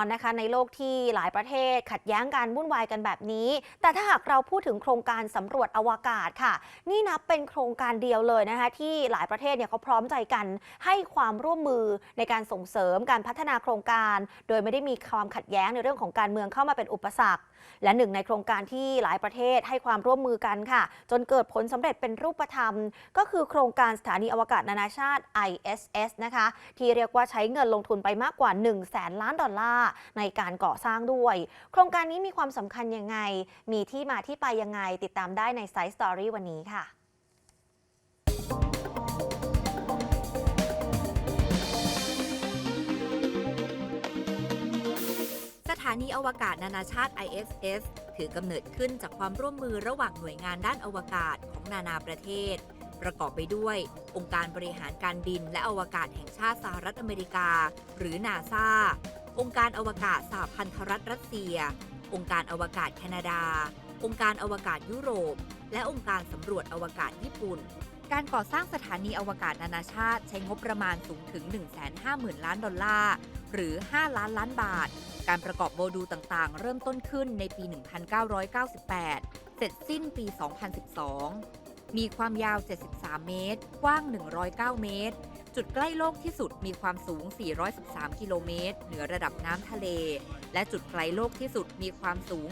อนนะคะในโลกที่หลายประเทศขัดแย้งกันวุ่นวายกันแบบนี้ แต่ถ้าหากเราพูดถึงโครงการสำรวจอวกาศค่ะ นี่นับเป็นโครงการเดียวเลยนะคะที่หลายประเทศเนี่ยเขาพร้อมใจกัน ให้ความร่วมมือในการส่งเสริมการพัฒนาโครงการ โดยไม่ได้มีความขัดแย้งในเรื่องของการเมืองเข้ามาเป็นอุปสรรค และหนึ่งในโครงการที่หลายประเทศให้ความร่วมมือกันค่ะ จนเกิดผลสำเร็จเป็นรูปธรรม ก็คือโครงการสถานีอวกาศนานาชาติ ISS นะคะที่เรียกว่าใช้เงินลงทุนไปมากกว่า 1 0 0 0 0แสนล้านดอลลาร์ในการก่อสร้างด้วย โครงการนี้มีความสำคัญยังไง มีที่มาที่ไปยังไง ติดตามได้ในไซส์สตอรี่วันนี้ค่ะสถานีอวกาศนานาชาติ ISS ถือกำเนิดขึ้นจากความร่วมมือระหว่างหน่วยงานด้านอวกาศของนานาประเทศ ประกอบไปด้วย องค์การบริหารการบินและอวกาศแห่งชาติสหรัฐอเมริกา หรือนาซา องค์การอวกาศสหพันธรัฐรัสเซีย องค์การอวกาศแคนาดา องค์การอวกาศยุโรป และองค์การสำรวจอวกาศญี่ปุ่น การก่อสร้างสถานีอวกาศนานาชาติใช้งบประมาณสูงถึง 150,000 ล้านดอลลาร์ หรือ 5 ล้านล้านบาท การประกอบโมดูลต่างๆ เริ่มต้นขึ้นในปี 1998 เสร็จสิ้นปี 2012 มีความยาว 73 เมตร กว้าง 109 เมตร จุดใกล้โลกที่สุดมีความสูง 413 กิโลเมตร เหนือระดับน้ำทะเล และจุดไกลโลกที่สุดมีความสูง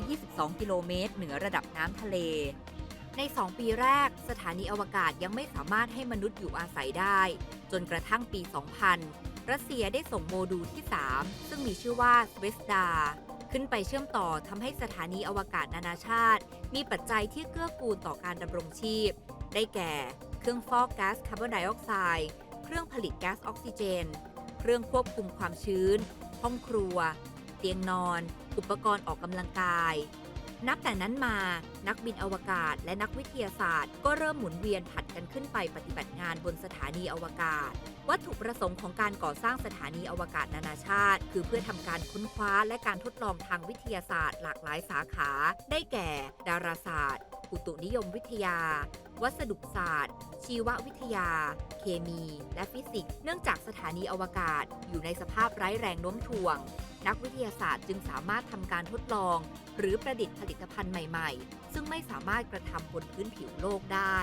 422 กิโลเมตร เหนือระดับน้ำทะเล ใน 2 ปีแรก สถานีอวกาศยังไม่สามารถให้มนุษย์อยู่อาศัยได้ จนกระทั่งปี 2000 รัสเซียได้ส่งโมดูลที่ 3 ซึ่งมีชื่อว่าสเวสดาขึ้นไปเชื่อมต่อทำให้สถานีอวกาศนานาชาติ มีปัจจัยที่เกื้อกูลต่อการดำรงชีพ ได้แก่ เครื่องฟอกก๊าซคาร์บอนไดออกไซด์เครื่องผลิตแก๊สออกซิเจน เครื่องควบคุมความชื้น ห้องครัว เตียงนอน อุปกรณ์ออกกำลังกาย นับแต่นั้นมานักบินอวกาศและนักวิทยาศาสตร์ ก็เริ่มหมุนเวียนผัดกันขึ้นไปปฏิบัติงานบนสถานีอวกาศ วัตถุประสงค์ของการก่อสร้างสถานีอวกาศนานาชาติ คือเพื่อทำการค้นคว้าและการทดลองทางวิทยาศาสตร์ หลากหลายสาขา ได้แก่ ดาราศาสตร์อุตุนิยมวิทยา วัสดุศาสตร์ ชีววิทยา เคมี และฟิสิกส์เนื่องจากสถานีอวกาศ อยู่ในสภาพไร้แรงโน้มถ่วง นักวิทยาศาสตร์จึงสามารถทำการทดลอง หรือประดิษฐ์ผลิตภัณฑ์ใหม่ ๆ ซึ่งไม่สามารถกระทำบนพื้นผิวโลกได้